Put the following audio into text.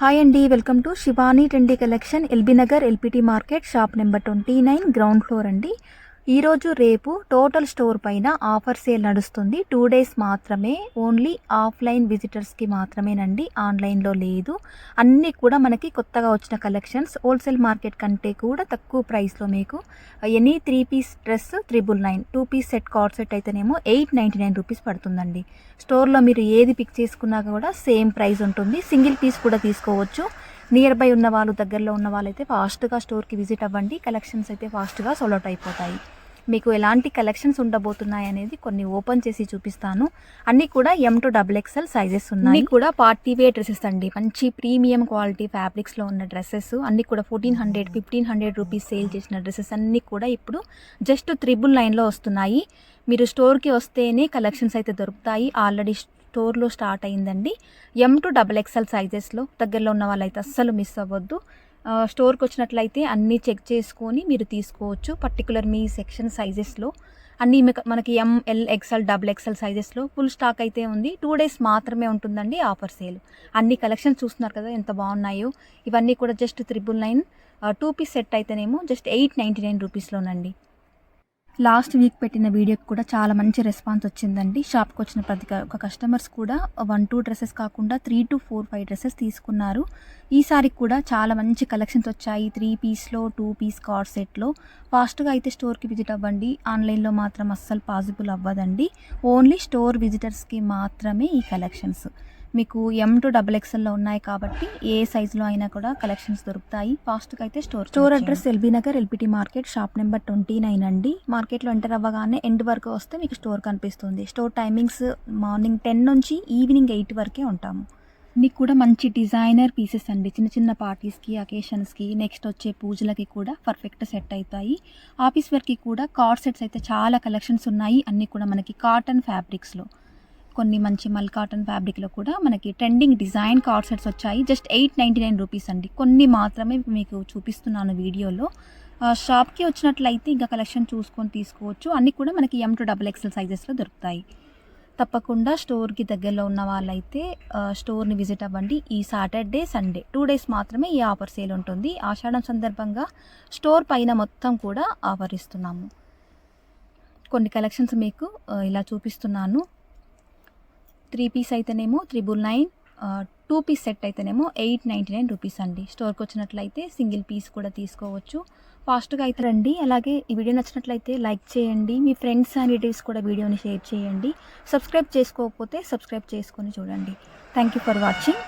Hi అండి welcome to Shivani trendy collection LB Nagar LPT market shop number twenty nine ground floor అండి ఈరోజు రేపు total store పైన offer sale నడుస్తుంది. Two days మాత్రమే only offline విజిటర్స్కి మాత్రమేనండి. ఆన్లైన్లో లేదు. అన్నీ కూడా మనకి కొత్తగా వచ్చిన కలెక్షన్స్. హోల్సేల్ మార్కెట్ కంటే కూడా తక్కువ ప్రైస్లో మీకు any three piece dress triple nine two piece set cord set అయితేనేమో ఎయిట్ నైంటీ నైన్ రూపీస్ పడుతుందండి. స్టోర్లో మీరు ఏది పిక్ చేసుకున్నా కూడా సేమ్ ప్రైస్ ఉంటుంది. సింగిల్ పీస్ కూడా తీసుకోవచ్చు. నియర్ బై ఉన్న వాళ్ళు దగ్గరలో ఉన్న వాళ్ళైతే ఫాస్ట్గా స్టోర్కి విజిట్ అవ్వండి. కలెక్షన్స్ అయితే ఫాస్ట్గా సోల్అవుట్ అయిపోతాయి. మీకు ఎలాంటి కలెక్షన్స్ ఉండబోతున్నాయి అనేది కొన్ని ఓపెన్ చేసి చూపిస్తాను. అన్నీ కూడా M to double XL sizes ఉన్నాయి. కూడా పార్టీ వేర్ డ్రెస్సెస్ అండి. మంచి ప్రీమియం క్వాలిటీ ఫ్యాబ్రిక్స్లో ఉన్న డ్రెస్సెస్. అన్నీ కూడా fourteen hundred fifteen hundred rupees sale చేసిన డ్రెస్సెస్ అన్నీ కూడా ఇప్పుడు జస్ట్ త్రిబుల్ నైన్లో వస్తున్నాయి. మీరు స్టోర్కి వస్తేనే కలెక్షన్స్ అయితే దొరుకుతాయి. ఆల్రెడీ స్టోర్లో స్టార్ట్ అయిందండి. ఎం టు డబల్ ఎక్స్ఎల్ సైజెస్లో దగ్గరలో ఉన్న వాళ్ళైతే అస్సలు మిస్ అవ్వద్దు. స్టోర్కి వచ్చినట్లయితే అన్నీ చెక్ చేసుకొని మీరు తీసుకోవచ్చు. పర్టికులర్ మీ సెక్షన్ సైజెస్లో. అన్నీ మీకు మనకి M L XL double XL సైజెస్లో full stock అయితే ఉంది. టూ డేస్ మాత్రమే ఉంటుందండి ఆఫర్ సేల్. అన్ని కలెక్షన్స్ చూస్తున్నారు కదా ఎంత బాగున్నాయో. ఇవన్నీ కూడా just triple nine two piece set అయితేనేమో జస్ట్ ఎయిట్ నైంటీ నైన్ రూపీస్లోనండి. లాస్ట్ వీక్ పెట్టిన వీడియోకి కూడా చాలా మంచి రెస్పాన్స్ వచ్చిందండి. షాప్కి వచ్చిన ప్రతి ఒక కస్టమర్స్ కూడా వన్ టూ డ్రెస్సెస్ కాకుండా three to four five dresses తీసుకున్నారు. ఈసారి కూడా చాలా మంచి కలెక్షన్స్ వచ్చాయి. త్రీ పీస్లో టూ పీస్ కార్డ్ సెట్లో. ఫాస్ట్గా అయితే స్టోర్కి విజిట్ అవ్వండి. ఆన్లైన్లో మాత్రం అస్సలు పాసిబుల్ అవ్వదండి. ఓన్లీ స్టోర్ విజిటర్స్కి మాత్రమే ఈ కలెక్షన్స్. మీకు ఎం టు డబుల్ ఎక్స్ఎల్లో ఉన్నాయి కాబట్టి ఏ సైజులో అయినా కూడా కలెక్షన్స్ దొరుకుతాయి. ఫాస్ట్గా అయితే store store address LB Nagar LPT market shop number twenty nine అండి. మార్కెట్లో ఎంటర్ అవ్వగానే ఎండ్ వరకు వస్తే మీకు స్టోర్ కనిపిస్తుంది. స్టోర్ టైమింగ్స్ మార్నింగ్ టెన్ నుంచి ఈవినింగ్ ఎయిట్ వరకే ఉంటాము. మీకు కూడా మంచి డిజైనర్ పీసెస్ అండి. చిన్న చిన్న పార్టీస్కి అకేషన్స్కి నెక్స్ట్ వచ్చే పూజలకి కూడా పర్ఫెక్ట్ సెట్ అవుతాయి. ఆఫీస్ వర్క్కి కూడా కార్డ్ సెట్స్ అయితే చాలా కలెక్షన్స్ ఉన్నాయి. అన్నీ కూడా మనకి కాటన్ ఫ్యాబ్రిక్స్లో కొన్ని మంచి మల్ కాటన్ ఫ్యాబ్రిక్లో కూడా మనకి ట్రెండింగ్ డిజైన్ కార్డ్ సెట్స్ వచ్చాయి. Just eight ninety nine rupees అండి. కొన్ని మాత్రమే మీకు చూపిస్తున్నాను వీడియోలో. షాప్కి వచ్చినట్లయితే ఇంకా కలెక్షన్ చూసుకొని తీసుకోవచ్చు. అన్నీ కూడా మనకి ఎం టు డబుల్ ఎక్స్ఎల్ సైజెస్లో దొరుకుతాయి. తప్పకుండా స్టోర్కి దగ్గరలో ఉన్న వాళ్ళైతే స్టోర్ని విజిట్ అవ్వండి. ఈ సాటర్డే సండే టూ డేస్ మాత్రమే ఈ ఆఫర్ సేల్ ఉంటుంది. ఆషాఢం సందర్భంగా స్టోర్ పైన మొత్తం కూడా ఆఫర్ ఇస్తున్నాము. కొన్ని కలెక్షన్స్ మీకు ఇలా చూపిస్తున్నాను. త్రీ పీస్ అయితేనేమో triple nine two piece set అయితేనేమో ఎయిట్ నైంటీ నైన్ రూపీస్ అండి. స్టోర్కి వచ్చినట్లయితే సింగిల్ పీస్ కూడా తీసుకోవచ్చు. ఫాస్ట్గా అయితే రండి. అలాగే ఈ వీడియో నచ్చినట్లయితే లైక్ చేయండి. మీ ఫ్రెండ్స్ అండ్ రిలేటివ్స్ కూడా వీడియోని షేర్ చేయండి. సబ్స్క్రైబ్ చేసుకోకపోతే సబ్స్క్రైబ్ చేసుకొని చూడండి. Thank you for watching.